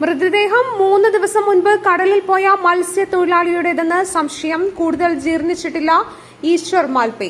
മൃതദേഹം മൂന്ന് ദിവസം മുൻപ് കടലിൽ പോയ മത്സ്യത്തൊഴിലാളിയുടേതെന്ന് സംശയം കൂടുതൽ ജീർണിച്ചിട്ടില്ല ഈശ്വർ മാൽപേ.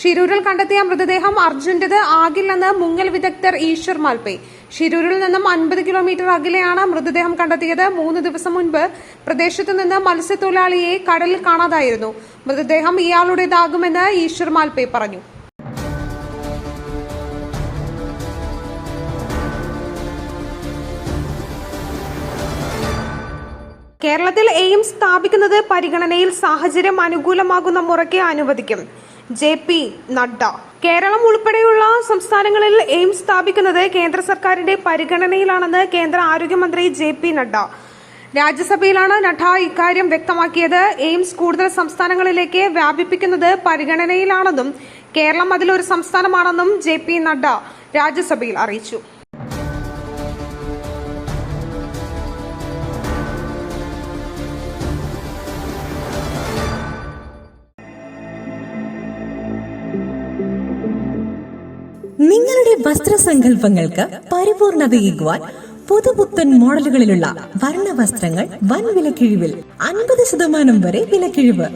ഷിരൂരിൽ കണ്ടെത്തിയ മൃതദേഹം അർജുന്റേത് ആകില്ലെന്ന് മുങ്ങൽ വിദഗ്ധർ ഈശ്വർ മാൽപേ. ഷിരൂരിൽ നിന്നും അൻപത് കിലോമീറ്റർ അകലെയാണ് മൃതദേഹം കണ്ടെത്തിയത്. മൂന്ന് ദിവസം മുൻപ് പ്രദേശത്തു നിന്ന് മത്സ്യത്തൊഴിലാളിയെ കടലിൽ കാണാതായിരുന്നു. മൃതദേഹം ഇയാളുടേതാകുമെന്ന് ഈശ്വർ മാൽപേ പറഞ്ഞു. കേരളത്തിൽ എയിംസ് സ്ഥാപിക്കുന്നത് പരിഗണനയിൽ സാഹചര്യം അനുകൂലമാകുന്ന മുറയ്ക്ക് അനുവദിക്കും. J P Nadda. കേരളം ഉൾപ്പെടെയുള്ള സംസ്ഥാനങ്ങളിൽ എയിംസ് സ്ഥാപിക്കുന്നത് കേന്ദ്ര സർക്കാരിന്റെ പരിഗണനയിലാണെന്ന് കേന്ദ്ര ആരോഗ്യമന്ത്രി ജെ പി നഡ്ഡ. രാജ്യസഭയിലാണ് നഡ്ഡ ഇക്കാര്യം വ്യക്തമാക്കിയത്. എയിംസ് കൂടുതൽ സംസ്ഥാനങ്ങളിലേക്ക് വ്യാപിപ്പിക്കുന്നത് പരിഗണനയിലാണെന്നും കേരളം അതിലൊരു സംസ്ഥാനമാണെന്നും ജെ പി നഡ്ഡ രാജ്യസഭയിൽ അറിയിച്ചു. വസ്ത്രസങ്കല്പങ്ങൾക്ക് പരിപൂർണതയേകുവാൻ പുതുപുത്തൻ മോഡലുകളിലുള്ള വർണ വസ്ത്രങ്ങൾ വൻ വിലക്കിഴിവിൽ അൻപത് ശതമാനം വരെ വിലക്കിഴിവ്.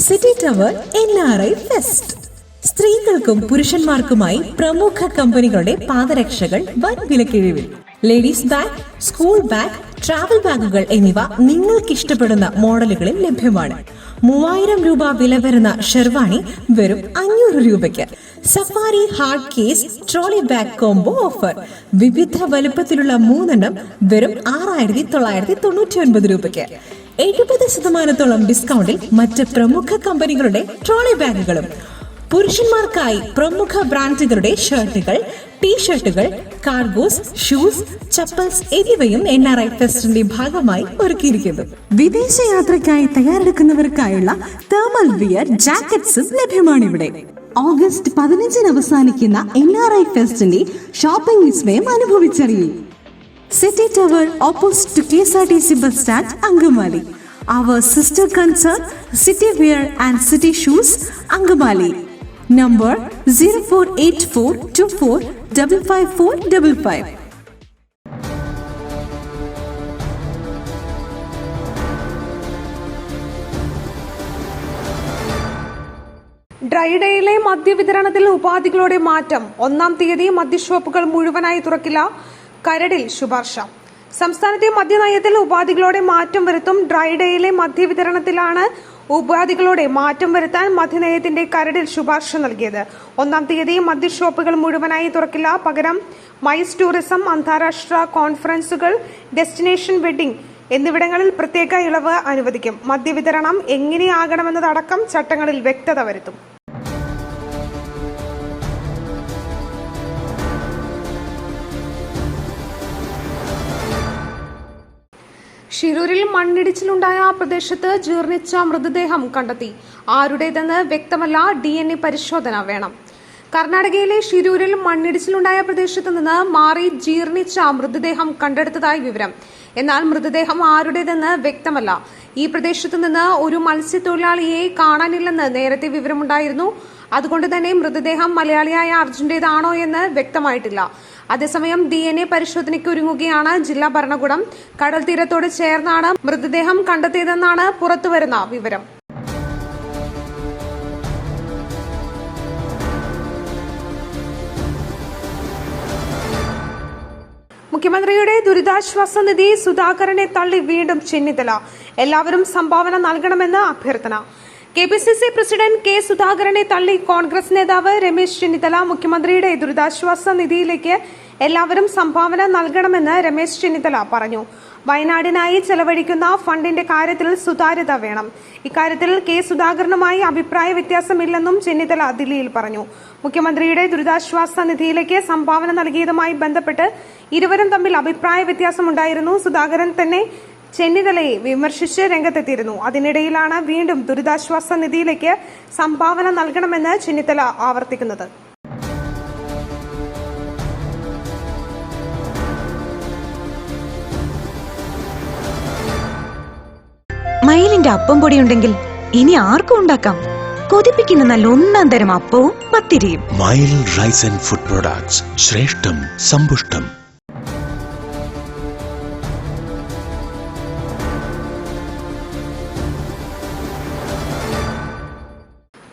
City tower N R I fest സ്ത്രീകൾക്കും പുരുഷന്മാർക്കുമായി പ്രമുഖ കമ്പനികളുടെ പാദരക്ഷകൾ വൻ വിലക്കിഴിവിൽ. Ladies bag school bag travel ബാഗുകൾ എന്നിവ നിങ്ങൾക്ക് ഇഷ്ടപ്പെടുന്ന മോഡലുകളിൽ ലഭ്യമാണ്. മൂവായിരം രൂപ വില വരുന്ന ഷെർവാണി വെറും അഞ്ഞൂറ് രൂപയ്ക്ക്. Safari hard case trolley bag combo offer. വിവിധ വലുപ്പത്തിലുള്ള മൂന്നെണ്ണം വെറും ആറായിരത്തി തൊള്ളായിരത്തി തൊണ്ണൂറ്റി ഒൻപത് രൂപയ്ക്ക്. എഴുപത് ശതമാനത്തോളം ഡിസ്കൗണ്ടിൽ മറ്റ് പ്രമുഖ കമ്പനികളുടെ ട്രോളി ബാഗുകളും. പുരുഷന്മാർക്കായി പ്രമുഖ ബ്രാൻഡുകളുടെ ഷർട്ടുകൾ ടീഷർട്ടുകൾ കാർഗോസ് ഷൂസ് ചപ്പൽസ് എന്നിവയും എൻ ആർ ഐ ഫെസ്റ്റിന്റെ ഭാഗമായി ഒരുക്കിയിരിക്കുന്നു. വിദേശ യാത്രയ്ക്കായി തയ്യാറെടുക്കുന്നവർക്കായുള്ള തേർമൽ വിയർ ജാക്കറ്റ്സും ലഭ്യമാണ് ഇവിടെ. ഓഗസ്റ്റ് പതിനഞ്ചിന് അവസാനിക്കുന്ന എൻ ആർ ഐ ഫെസ്റ്റിന്റെ ഷോപ്പിംഗ് വിസ്മയം അനുഭവിച്ചറിയൂ. City tower opposite to K S R T C bus stand Angamaly. Our sister concern city wear and city shoes Angamaly. Number zero four eight four two four double five four double five ഡ്രൈഡേയിലെ മദ്യവിതരണത്തിൽ ഉപാധികളുടെ മാറ്റം. ഒന്നാം തീയതി മദ്യഷോപ്പുകൾ മുഴുവനായി തുറക്കില്ല. കരടിൽ ശുപാർശ. സംസ്ഥാനത്തെ മദ്യനയത്തിൽ ഉപാധികളോടെ മാറ്റം വരുത്തും. ഡ്രൈഡേയിലെ മദ്യവിതരണത്തിലാണ് ഉപാധികളോടെ മാറ്റം വരുത്താൻ മദ്യനയത്തിന്റെ കരടിൽ ശുപാർശ നൽകിയത്. ഒന്നാം തീയതി മദ്യഷോപ്പുകൾ മുഴുവനായി തുറക്കില്ല. പകരം മൈസ് ടൂറിസം അന്താരാഷ്ട്ര കോൺഫറൻസുകൾ ഡെസ്റ്റിനേഷൻ വെഡിംഗ് എന്നിവിടങ്ങളിൽ പ്രത്യേക ഇളവ് അനുവദിക്കും. മദ്യവിതരണം എങ്ങനെയാകണമെന്നതടക്കം ചട്ടങ്ങളിൽ വ്യക്തത വരുത്തും. ഷിരൂരിൽ മണ്ണിടിച്ചിലുണ്ടായ ആ പ്രദേശത്ത് ജീർണിച്ച മൃതദേഹം കണ്ടെത്തി. ആരുടേതെന്ന് വ്യക്തമല്ല ഡി എൻ എ പരിശോധന വേണം. കർണാടകയിലെ ഷിരൂരിൽ മണ്ണിടിച്ചിലുണ്ടായ പ്രദേശത്ത് നിന്ന് മാറി ജീർണിച്ച മൃതദേഹം കണ്ടെടുത്തതായി വിവരം. എന്നാൽ മൃതദേഹം ആരുടേതെന്ന് വ്യക്തമല്ല. ഈ പ്രദേശത്ത് നിന്ന് ഒരു മത്സ്യത്തൊഴിലാളിയെ കാണാനില്ലെന്ന് നേരത്തെ വിവരമുണ്ടായിരുന്നു. അതുകൊണ്ട് തന്നെ മൃതദേഹം മലയാളിയായ അർജുന്റേതാണോ എന്ന് വ്യക്തമായിട്ടില്ല. അതേസമയം ഡി എൻ എ പരിശോധനയ്ക്ക് ഒരുങ്ങുകയാണ് ജില്ലാ ഭരണകൂടം. കടൽ തീരത്തോട് ചേർന്നാണ് മൃതദേഹം കണ്ടെത്തിയതെന്നാണ് പുറത്തുവരുന്ന വിവരം. മുഖ്യമന്ത്രിയുടെ ദുരിതാശ്വാസ നിധി സുധാകരനെ തള്ളി വീണ്ടും ചെന്നിത്തല. എല്ലാവരും സംഭാവന നൽകണമെന്ന് അഭ്യർത്ഥന. K P C C president K സുധാകരനെ തള്ളി കോൺഗ്രസ് നേതാവ് രമേശ് ചെന്നിത്തല മുഖ്യമന്ത്രിയുടെ ദുരിതാശ്വാസ നിധിയിലേക്ക് എല്ലാവരും സംഭാവന നൽകണമെന്ന് രമേശ് ചെന്നിത്തല പറഞ്ഞു. വയനാടിനായി ചെലവഴിക്കുന്ന ഫണ്ടിന്റെ കാര്യത്തിൽ സുതാര്യത വേണം. ഇക്കാര്യത്തിൽ കെ സുധാകരനുമായി അഭിപ്രായ വ്യത്യാസമില്ലെന്നും ചെന്നിത്തല ദില്ലിയിൽ പറഞ്ഞു. മുഖ്യമന്ത്രിയുടെ ദുരിതാശ്വാസ നിധിയിലേക്ക് സംഭാവന നൽകിയതുമായി ബന്ധപ്പെട്ട് ഇരുവരും തമ്മിൽ അഭിപ്രായ വ്യത്യാസമുണ്ടായിരുന്നു. സുധാകരൻ തന്നെ ചെന്നിത്തലയെ വിമർശിച്ച് രംഗത്തെത്തിയിരുന്നു. അതിനിടയിലാണ് വീണ്ടും ദുരിതാശ്വാസ നിധിയിലേക്ക് സംഭാവന നൽകണമെന്ന് ചെന്നിത്തല ആവർത്തിക്കുന്നത്. മയിലിന്റെ അപ്പം പൊടി ഉണ്ടെങ്കിൽ ഇനി ആർക്കും ഉണ്ടാക്കാം. കൊതിപ്പിക്കുന്ന നല്ല ഒന്നാം തരം അപ്പവും പത്തിരിയും. Mile rice and food products ശ്രേഷ്ഠം സമ്പുഷ്ടം.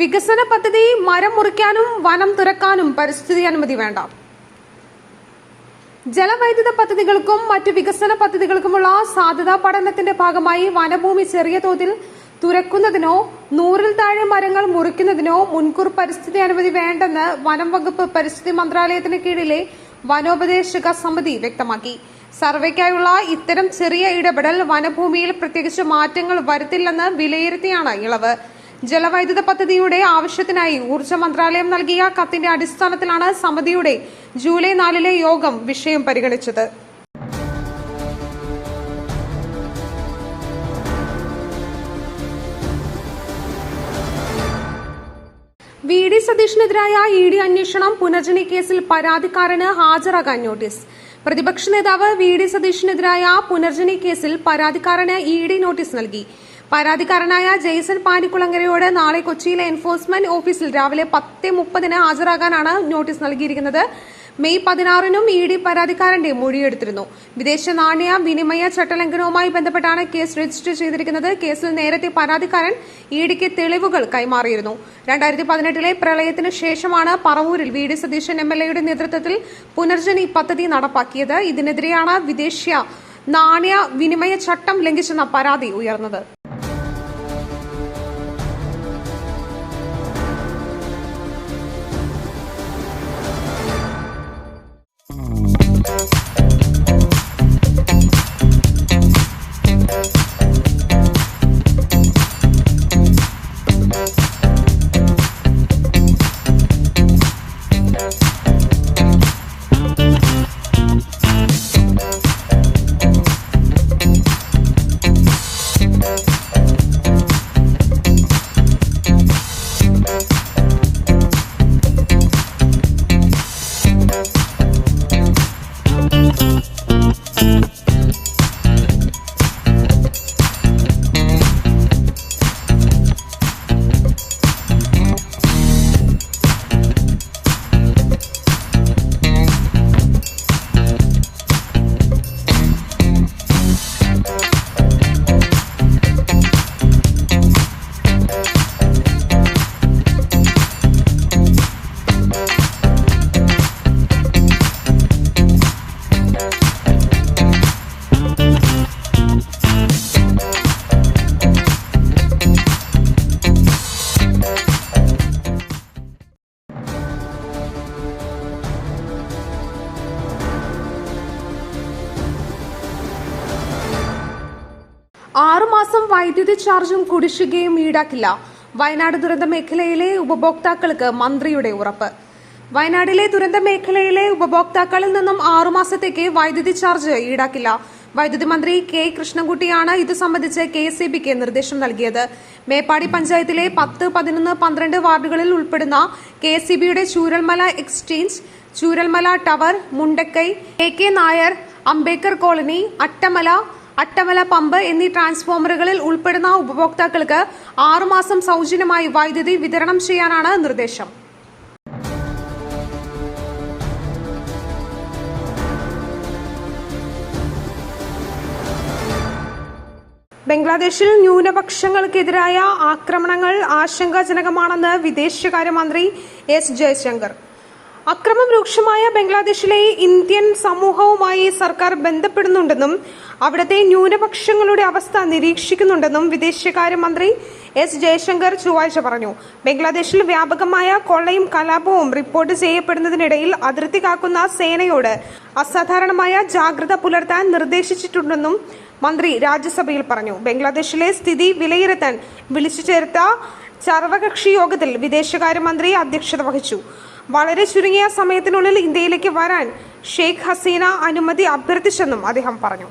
വികസന പദ്ധതി മരം മുറിക്കാനും വനം തുറക്കാനും പരിസ്ഥിതി അനുമതി വേണ്ട. ജലവൈദ്യുത പദ്ധതികൾക്കും മറ്റു വികസന പദ്ധതികൾക്കുമുള്ള സാധ്യതാ പഠനത്തിന്റെ ഭാഗമായി വനഭൂമി ചെറിയ തോതിൽ തുരക്കുന്നതിനോ നൂറിൽ താഴെ മരങ്ങൾ മുറിക്കുന്നതിനോ മുൻകൂർ പരിസ്ഥിതി അനുമതി വേണ്ടെന്ന് വനം വകുപ്പ് പരിസ്ഥിതി മന്ത്രാലയത്തിന് കീഴിലെ വനോപദേശക സമിതി വ്യക്തമാക്കി. സർവേക്കായുള്ള ഇത്തരം ചെറിയ ഇടപെടൽ വനഭൂമിയിൽ പ്രത്യേകിച്ച് മാറ്റങ്ങൾ വരുത്തില്ലെന്ന് വിലയിരുത്തിയാണ് ഇളവ്. ജലവൈദ്യുത പദ്ധതിയുടെ ആവശ്യത്തിനായി ഊർജ മന്ത്രാലയം നൽകിയ കത്തിന്റെ അടിസ്ഥാനത്തിലാണ് സമിതിയുടെ ജൂലൈ നാലിലെ യോഗം വിഷയം പരിഗണിച്ചത്. വി ഡി സതീഷിനെതിരായ ഇ ഡി അന്വേഷണം പുനർജനി കേസിൽ പരാതിക്കാരന് ഹാജരാകാൻ നോട്ടീസ്. പ്രതിപക്ഷ നേതാവ് വി ഡി സതീഷിനെതിരായ പുനർജനി കേസിൽ പരാതിക്കാരന് ഇ ഡി നോട്ടീസ് നൽകി. പരാതിക്കാരനായ ജെയ്സൺ പാനിക്കുളങ്ങരയോട് നാളെ കൊച്ചിയിലെ എൻഫോഴ്സ്മെന്റ് ഓഫീസിൽ രാവിലെ പത്ത് മുപ്പതിന് ഹാജരാകാനാണ് നോട്ടീസ് നൽകിയിരിക്കുന്നത്. മെയ് പതിനാറിനും ഇ ഡി പരാതിക്കാരന്റെ മൊഴിയെടുത്തിരുന്നു വിദേശ നാണ്യ വിനിമയ ചട്ടലംഘനവുമായി ബന്ധപ്പെട്ടാണ് കേസ് രജിസ്റ്റർ ചെയ്തിരിക്കുന്നത്. കേസിൽ നേരത്തെ പരാതിക്കാരൻ ഇ ഡിക്ക് തെളിവുകൾ കൈമാറിയിരുന്നു. രണ്ടായിരത്തി പതിനെട്ടിലെ പ്രളയത്തിന് ശേഷമാണ് പറവൂരിൽ V D Satheesan M L എയുടെ നേതൃത്വത്തിൽ പുനർജനി പദ്ധതി നടപ്പാക്കിയത്. ഇതിനെതിരെയാണ് വിദേശ നാണയ വിനിമയ ചട്ടം ലംഘിച്ചെന്ന പരാതി ഉയർന്നത്. ചാർജും കുടിശ്ശികയും ഈടാക്കില്ല. വയനാട് ദുരന്ത മേഖലയിലെ ഉപഭോക്താക്കൾക്ക് മന്ത്രിയുടെ ഉറപ്പ്. വയനാടിലെ ദുരന്ത മേഖലയിലെ ഉപഭോക്താക്കളിൽ നിന്നും ആറുമാസത്തേക്ക് വൈദ്യുതി ചാർജ് ഈടാക്കില്ല. വൈദ്യുതി മന്ത്രി കെ കൃഷ്ണൻകുട്ടിയാണ് ഇത് സംബന്ധിച്ച് കെ എസ് ബിക്ക് നിർദ്ദേശം നൽകിയത്. മേപ്പാടി പഞ്ചായത്തിലെ പത്ത് പതിനൊന്ന് പന്ത്രണ്ട് വാർഡുകളിൽ ഉൾപ്പെടുന്ന കെ എസ് ബിയുടെ Chooralmala exchange Chooralmala tower Mundakkai K K Nair Ambedkar colony Attamala Attamala pump എന്നീ ട്രാൻസ്ഫോമറുകളിൽ ഉൾപ്പെടുന്ന ഉപഭോക്താക്കൾക്ക് ആറുമാസം സൗജന്യമായി വൈദ്യുതി വിതരണം ചെയ്യാനാണ് നിർദ്ദേശം. ബംഗ്ലാദേശിൽ ന്യൂനപക്ഷങ്ങൾക്കെതിരായ ആക്രമണങ്ങൾ ആശങ്കാജനകമാണെന്ന് വിദേശകാര്യമന്ത്രി എസ് ജയശങ്കർ. അക്രമം രൂക്ഷമായ ബംഗ്ലാദേശിലെ ഇന്ത്യൻ സമൂഹവുമായി സർക്കാർ ബന്ധപ്പെടുന്നുണ്ടെന്നും അവിടുത്തെ ന്യൂനപക്ഷങ്ങളുടെ അവസ്ഥ നിരീക്ഷിക്കുന്നുണ്ടെന്നും വിദേശകാര്യമന്ത്രി എസ് ജയശങ്കർ ചൊവ്വാഴ്ച പറഞ്ഞു. ബംഗ്ലാദേശിൽ വ്യാപകമായ കൊള്ളയും കലാപവും റിപ്പോർട്ട് ചെയ്യപ്പെടുന്നതിനിടയിൽ അതിർത്തി കാക്കുന്ന സേനയോട് അസാധാരണമായ ജാഗ്രത പുലർത്താൻ നിർദ്ദേശിച്ചിട്ടുണ്ടെന്നും മന്ത്രി രാജ്യസഭയിൽ പറഞ്ഞു. ബംഗ്ലാദേശിലെ സ്ഥിതി വിലയിരുത്താൻ വിളിച്ചു ചേർത്ത സർവകക്ഷി യോഗത്തിൽ വിദേശകാര്യമന്ത്രി അധ്യക്ഷത വഹിച്ചു. വളരെ ചുരുങ്ങിയ സമയത്തിനുള്ളിൽ ഇന്ത്യയിലേക്ക് വരാൻ ഷെയ്ഖ് ഹസീന അനുമതി അഭ്യർത്ഥിച്ചെന്നും അദ്ദേഹം പറഞ്ഞു.